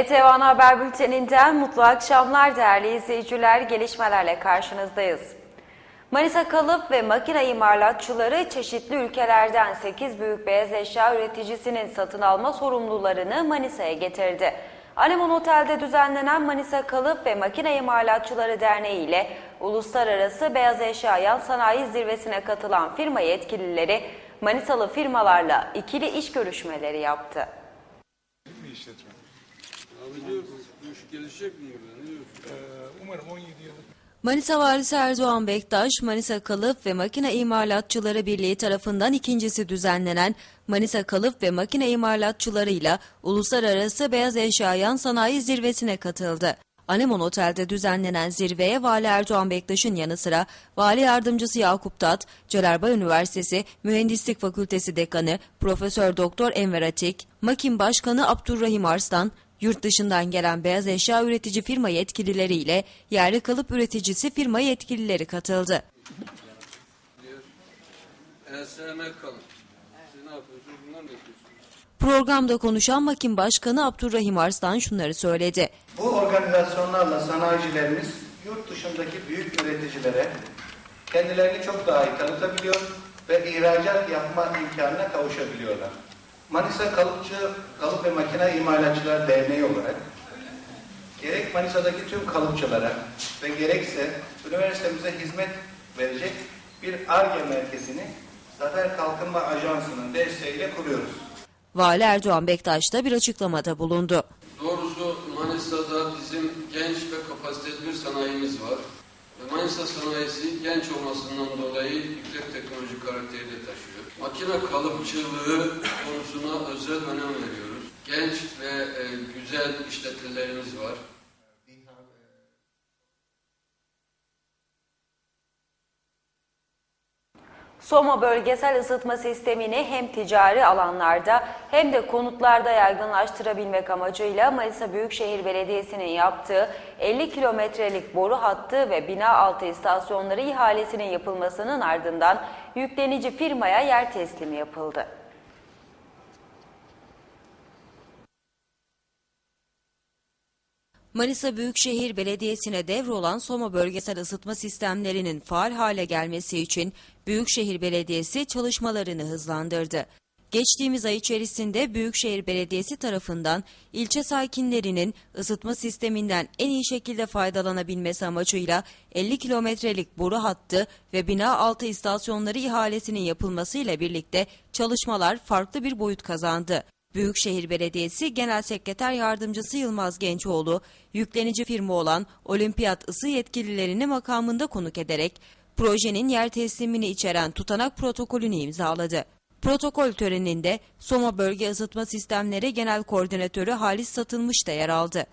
TRT Van Haber Bülteni'nden mutlu akşamlar değerli izleyiciler. Gelişmelerle karşınızdayız. Manisa Kalıp ve makine imalatçıları çeşitli ülkelerden 8 büyük beyaz eşya üreticisinin satın alma sorumlularını Manisa'ya getirdi. Anemon Otel'de düzenlenen Manisa Kalıp ve Makine İmalatçıları Derneği ile Uluslararası Beyaz Eşya Yan Sanayi Zirvesi'ne katılan firma yetkilileri Manisalı firmalarla ikili iş görüşmeleri yaptı. bir. Abi diyor bu iş gelişecek mi burada? Ne diyorsun? Ee, umarım 17 yıllık Manisa Valisi Erdoğan Bektaş, Manisa Kalıp ve Makine İmalatçıları Birliği tarafından ikincisi düzenlenen Manisa Kalıp ve Makine İmalatçıları ile Uluslararası Beyaz Eşya Yan Sanayi Zirvesi'ne katıldı. Anemon Otel'de düzenlenen zirveye Vali Erdoğan Bektaş'ın yanı sıra Vali Yardımcısı Yakup Tat, Celal Üniversitesi Mühendislik Fakültesi Dekanı Profesör Doktor Enver Atik, Makin Başkanı Abdurrahim Arslan, Yurt dışından gelen beyaz eşya üretici firma yetkilileriyle yerli kalıp üreticisi firma yetkilileri katıldı. ESM kalın. Siz ne yapıyorsunuz? Bunlar ne yapıyorsunuz? Programda konuşan Makin Başkanı Abdurrahim Arslan şunları söyledi. Bu organizasyonlarla sanayicilerimiz yurt dışındaki büyük üreticilere kendilerini çok daha iyi tanıtabiliyor ve ihracat yapma imkanına kavuşabiliyorlar. Manisa Kalıpçı, Kalıp ve Makine İmalatçılar Derneği olarak gerek Manisa'daki tüm kalıpçılara ve gerekse üniversitemize hizmet verecek bir ARGE merkezini Zafer Kalkınma Ajansı'nın desteğiyle kuruyoruz. Vali Erdoğan Bektaş da bir açıklamada bulundu. Doğrusu Manisa'da bizim genç ve kapasiteli bir sanayimiz var. Manisa sanayisi genç olmasından dolayı yüksek teknoloji karakteri de taşıyor. Makine kalıpçılığı konusuna özel önem veriyoruz. Genç ve e, güzel işletmelerimiz var. Soma bölgesel ısıtma sistemini hem ticari alanlarda hem de konutlarda yaygınlaştırabilmek amacıyla Manisa Büyükşehir Belediyesi'nin yaptığı 50 kilometrelik boru hattı ve bina altı istasyonları ihalesinin yapılmasının ardından yüklenici firmaya yer teslimi yapıldı. Manisa Büyükşehir Belediyesi'ne devrolan Soma bölgesel ısıtma sistemlerinin faal hale gelmesi için Büyükşehir Belediyesi çalışmalarını hızlandırdı. Geçtiğimiz ay içerisinde Büyükşehir Belediyesi tarafından ilçe sakinlerinin ısıtma sisteminden en iyi şekilde faydalanabilmesi amacıyla 50 kilometrelik boru hattı ve bina altı istasyonları ihalesinin yapılmasıyla birlikte çalışmalar farklı bir boyut kazandı. Büyükşehir Belediyesi Genel Sekreter Yardımcısı Yılmaz Gençoğlu, yüklenici firma olan Olimpiyat Isı yetkililerini makamında konuk ederek projenin yer teslimini içeren tutanak protokolünü imzaladı. Protokol töreninde Soma Bölge Isıtma Sistemleri Genel Koordinatörü Halis Satılmış da yer aldı.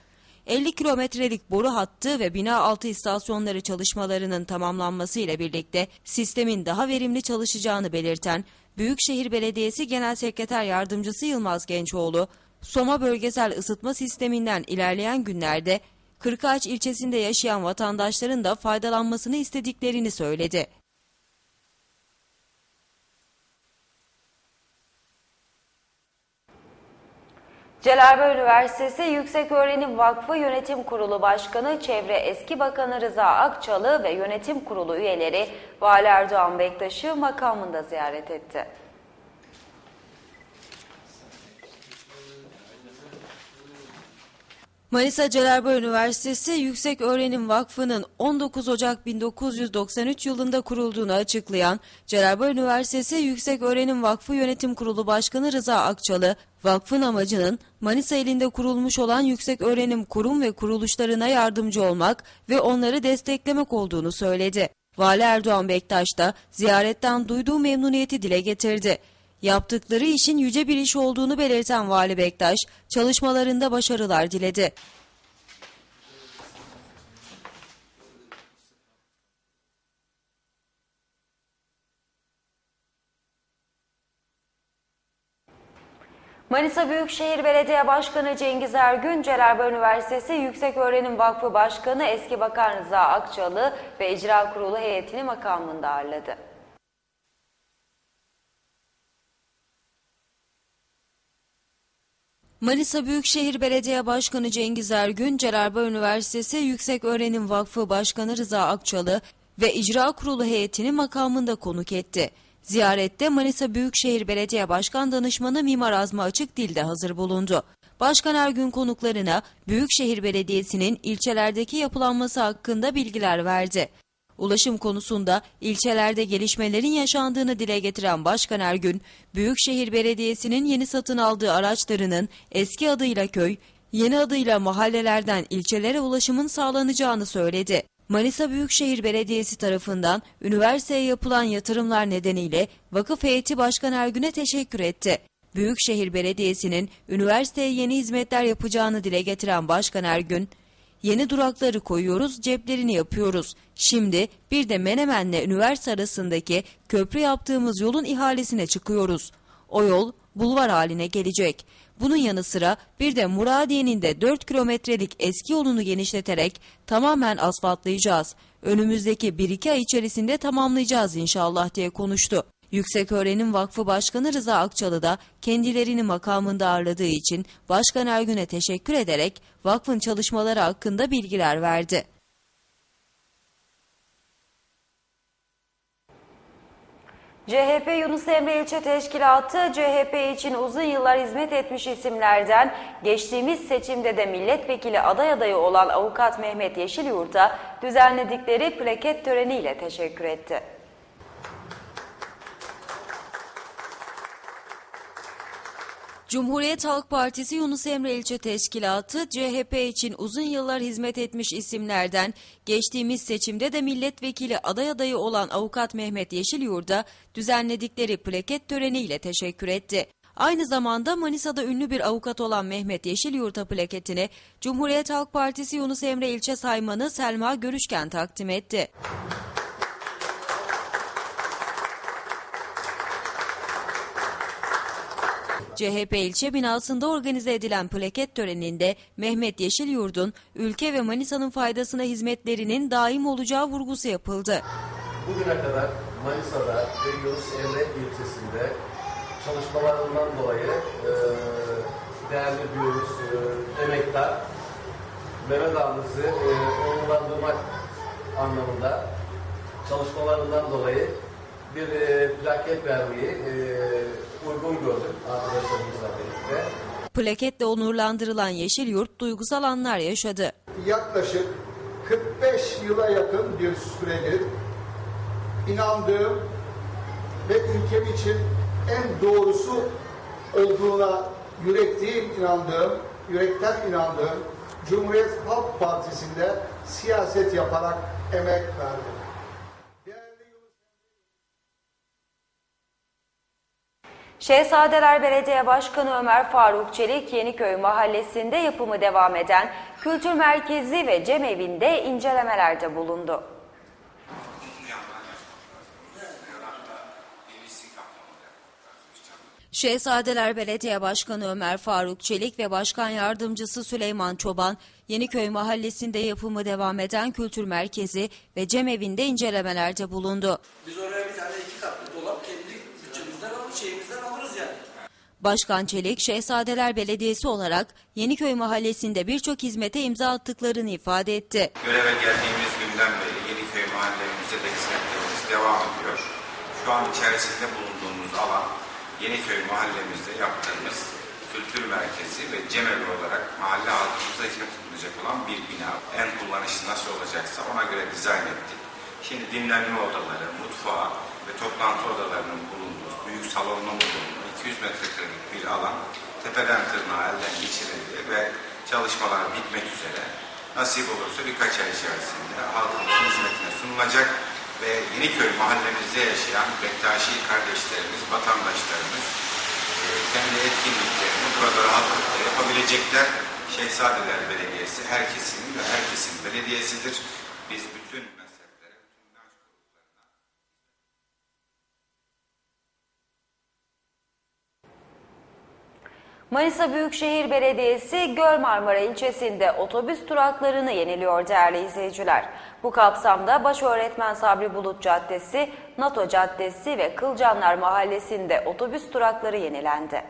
50 kilometrelik boru hattı ve bina altı istasyonları çalışmalarının tamamlanması ile birlikte sistemin daha verimli çalışacağını belirten Büyükşehir Belediyesi Genel Sekreter Yardımcısı Yılmaz Gençoğlu, Soma bölgesel ısıtma sisteminden ilerleyen günlerde Kırkağaç ilçesinde yaşayan vatandaşların da faydalanmasını istediklerini söyledi. Celalbey Üniversitesi Yükseköğrenim Vakfı Yönetim Kurulu Başkanı Çevre Eski Bakanı Rıza Akçalı ve Yönetim Kurulu üyeleri Vali Erdoğan Bektaş'ı makamında ziyaret etti. Manisa Celalbey Üniversitesi Yüksek Öğrenim Vakfı'nın 19 Ocak 1993 yılında kurulduğunu açıklayan Celalbey Üniversitesi Yüksek Öğrenim Vakfı Yönetim Kurulu Başkanı Rıza Akçalı, vakfın amacının Manisa ilinde kurulmuş olan yüksek öğrenim kurum ve kuruluşlarına yardımcı olmak ve onları desteklemek olduğunu söyledi. Vali Erdoğan Bektaş da ziyaretten duyduğu memnuniyeti dile getirdi. Yaptıkları işin yüce bir iş olduğunu belirten Vali Bektaş, çalışmalarında başarılar diledi. Manisa Büyükşehir Belediye Başkanı Cengiz Ergün, Celalbey Üniversitesi Yükseköğrenim Vakfı Başkanı Eski Bakan Rıza Akçalı ve İcra Kurulu heyetini makamında ağırladı. Manisa Büyükşehir Belediye Başkanı Cengiz Ergün, Celalbayır Üniversitesi Yüksek Öğrenim Vakfı Başkanı Rıza Akçalı ve İcra Kurulu heyetini makamında konuk etti. Ziyarette Manisa Büyükşehir Belediye Başkan Danışmanı Mimar Azmi Açık Dil'de hazır bulundu. Başkan Ergün konuklarına Büyükşehir Belediyesi'nin ilçelerdeki yapılanması hakkında bilgiler verdi. Ulaşım konusunda ilçelerde gelişmelerin yaşandığını dile getiren Başkan Ergün, Büyükşehir Belediyesi'nin yeni satın aldığı araçlarının eski adıyla köy, yeni adıyla mahallelerden ilçelere ulaşımın sağlanacağını söyledi. Manisa Büyükşehir Belediyesi tarafından üniversiteye yapılan yatırımlar nedeniyle Vakıf Heyeti Başkan Ergün'e teşekkür etti. Büyükşehir Belediyesi'nin üniversiteye yeni hizmetler yapacağını dile getiren Başkan Ergün, Yeni durakları koyuyoruz, ceplerini yapıyoruz. Şimdi bir de Menemen'le üniversite arasındaki köprü yaptığımız yolun ihalesine çıkıyoruz. O yol bulvar haline gelecek. Bunun yanı sıra bir de Muradiye'nin de 4 kilometrelik eski yolunu genişleterek tamamen asfaltlayacağız. Önümüzdeki 1-2 ay içerisinde tamamlayacağız inşallah diye konuştu. Yükseköğrenim Vakfı Başkanı Rıza Akçalı da kendilerini makamında ağırladığı için Başkan Ergün'e teşekkür ederek vakfın çalışmaları hakkında bilgiler verdi. CHP Yunus Emre İlçe Teşkilatı CHP için uzun yıllar hizmet etmiş isimlerden geçtiğimiz seçimde de milletvekili aday adayı olan avukat Mehmet Yeşilyurt'a düzenledikleri plaket töreniyle teşekkür etti. Cumhuriyet Halk Partisi Yunus Emre İlçe Teşkilatı CHP için uzun yıllar hizmet etmiş isimlerden geçtiğimiz seçimde de milletvekili aday adayı olan avukat Mehmet Yeşilyurt'a düzenledikleri plaket töreniyle teşekkür etti. Aynı zamanda Manisa'da ünlü bir avukat olan Mehmet Yeşilyurt'a plaketini Cumhuriyet Halk Partisi Yunus Emre İlçe Saymanı Selma Görüşken takdim etti. CHP ilçe binasında organize edilen plaket töreninde Mehmet Yeşilyurt'un ülke ve Manisa'nın faydasına hizmetlerinin daim olacağı vurgusu yapıldı. Bugüne kadar Manisa'da ve Yunus Emre ilçesinde çalışmalarından dolayı e, değerli büyüğümüz, e, emektar Mehmet abimizi e, onurlandırmak anlamında çalışmalarından dolayı bir e, plaket vermeyi uygun gördük arkadaşlarımızla birlikte. Plaketle onurlandırılan Yeşilyurt duygusal anlar yaşadı. yaklaşık 45 yıla yakın bir süredir inandığım ve ülkem için en doğrusu olduğuna yürekliyim inandığım, yürekten inandığım Cumhuriyet Halk Partisi'nde siyaset yaparak emek verdim. Değerli Yunus Şehzadeler Belediye Başkanı Ömer Faruk Çelik Yeniköy Mahallesi'nde yapımı devam eden Kültür Merkezi ve Cemevi'nde incelemelerde bulundu. Şehzadeler Belediye Başkanı Ömer Faruk Çelik ve Başkan Yardımcısı Süleyman Çoban, Yeniköy Mahallesi'nde yapımı devam eden kültür merkezi ve cemevi'nde incelemelerde bulundu. Biz oraya bir tane iki katlı dolap kendi bütçemizden alır, şeyimizden alırız yani. Başkan Çelik, Şehzadeler Belediyesi olarak Yeniköy Mahallesi'nde birçok hizmete imza attıklarını ifade etti. Göreve geldiğimiz günden beri Yeniköy mahallemizde de hizmetlerimiz devam ediyor. Şu an içerisinde bulunduğumuz alan Yeniköy mahallemizde yaptığımız kültür merkezi ve cemevi olarak mahalle halkımıza hizmet edilecek olan bir bina. En kullanışlı nasıl olacaksa ona göre dizayn ettik. Şimdi dinlenme odaları, mutfağı ve toplantı odalarının bulunduğu, büyük salonun bulunduğu 200 metrekarelik bir alan tepeden tırnağa elden geçirildi ve çalışmalar bitmek üzere. Nasip olursa birkaç ay içerisinde halkımızın hizmetine sunulacak ve Yeniköy mahallemizde yaşayan Bektaşi kardeşlerimiz, vatandaşlarımız e, kendi etkinliklerini burada rahatlıkla yapabilecekler. Şehzadeler Belediyesi herkesin ve herkesin belediyesidir. Biz bütün Manisa Büyükşehir Belediyesi Gölmarmara ilçesinde otobüs duraklarını yeniliyor değerli izleyiciler. Bu kapsamda Başöğretmen Sabri Bulut Caddesi, NATO Caddesi ve Kılcanlar Mahallesi'nde otobüs durakları yenilendi.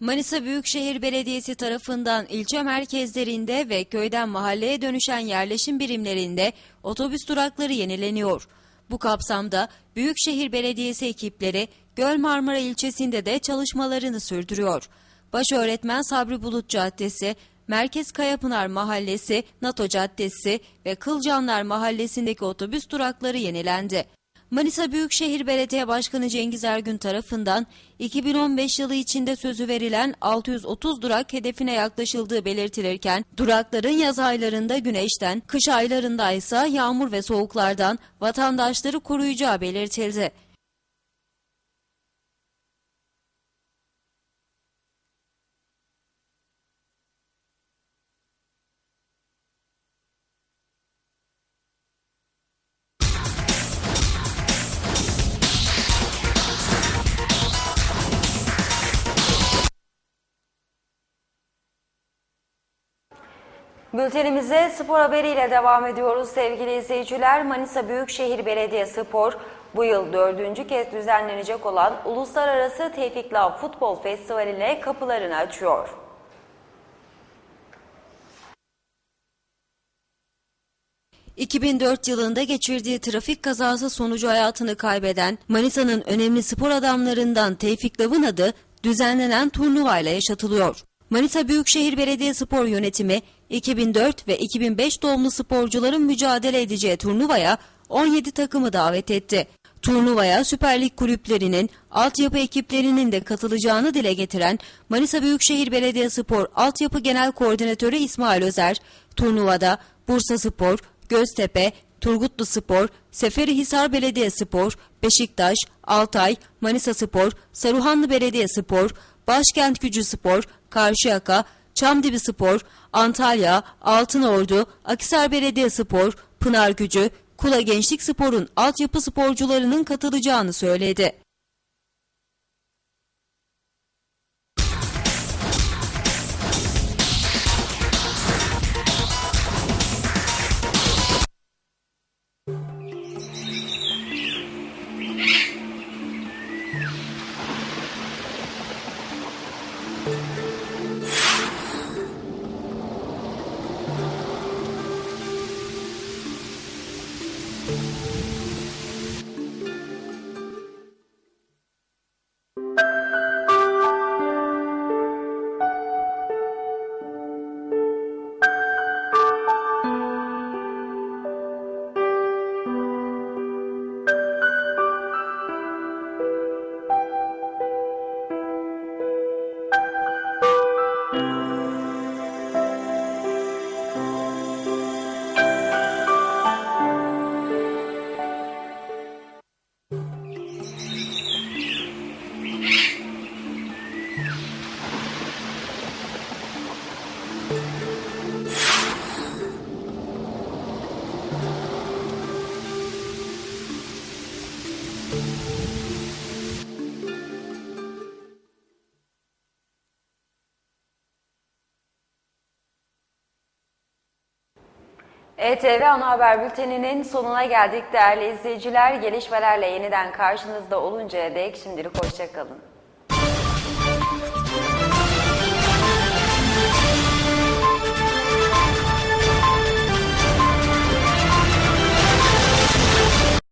Manisa Büyükşehir Belediyesi tarafından ilçe merkezlerinde ve köyden mahalleye dönüşen yerleşim birimlerinde otobüs durakları yenileniyor. Bu kapsamda Büyükşehir Belediyesi ekipleri Göl Marmara ilçesinde de çalışmalarını sürdürüyor. Baş öğretmen Sabri Bulut Caddesi, Merkez Kayapınar Mahallesi, NATO Caddesi ve Kılcanlar Mahallesi'ndeki otobüs durakları yenilendi. Manisa Büyükşehir Belediye Başkanı Cengiz Ergün tarafından 2015 yılı içinde sözü verilen 630 durak hedefine yaklaşıldığı belirtilirken durakların yaz aylarında güneşten, kış aylarında ise yağmur ve soğuklardan vatandaşları koruyacağı belirtildi. Bültenimize spor haberiyle devam ediyoruz sevgili izleyiciler. Manisa Büyükşehir Belediye Spor bu yıl dördüncü kez düzenlenecek olan Uluslararası Tevfik Lav Futbol Festivali'ne kapılarını açıyor. ...2004 yılında geçirdiği trafik kazası sonucu hayatını kaybeden Manisa'nın önemli spor adamlarından Tevfik Lav'ın adı düzenlenen turnuvayla yaşatılıyor. Manisa Büyükşehir Belediye Spor Yönetimi 2004 ve 2005 doğumlu sporcuların mücadele edeceği turnuvaya 17 takımı davet etti. Turnuvaya Süper Lig kulüplerinin, altyapı ekiplerinin de katılacağını dile getiren Manisa Büyükşehir Belediye Spor Altyapı Genel Koordinatörü İsmail Özer, turnuvada Bursa Spor, Göztepe, Turgutlu Spor, Seferihisar Belediye Spor, Beşiktaş, Altay, Manisa Spor, Saruhanlı Belediye Spor, Başkent Gücü Spor, Karşıyaka, Çamdibi Spor, Antalya, Altınordu, Akisar Belediye Spor, Pınar Gücü, Kula Gençlik Spor'un altyapı sporcularının katılacağını söyledi. ETV Ana Haber Bülteni'nin sonuna geldik değerli izleyiciler. Gelişmelerle yeniden karşınızda oluncaya dek şimdilik hoşçakalın.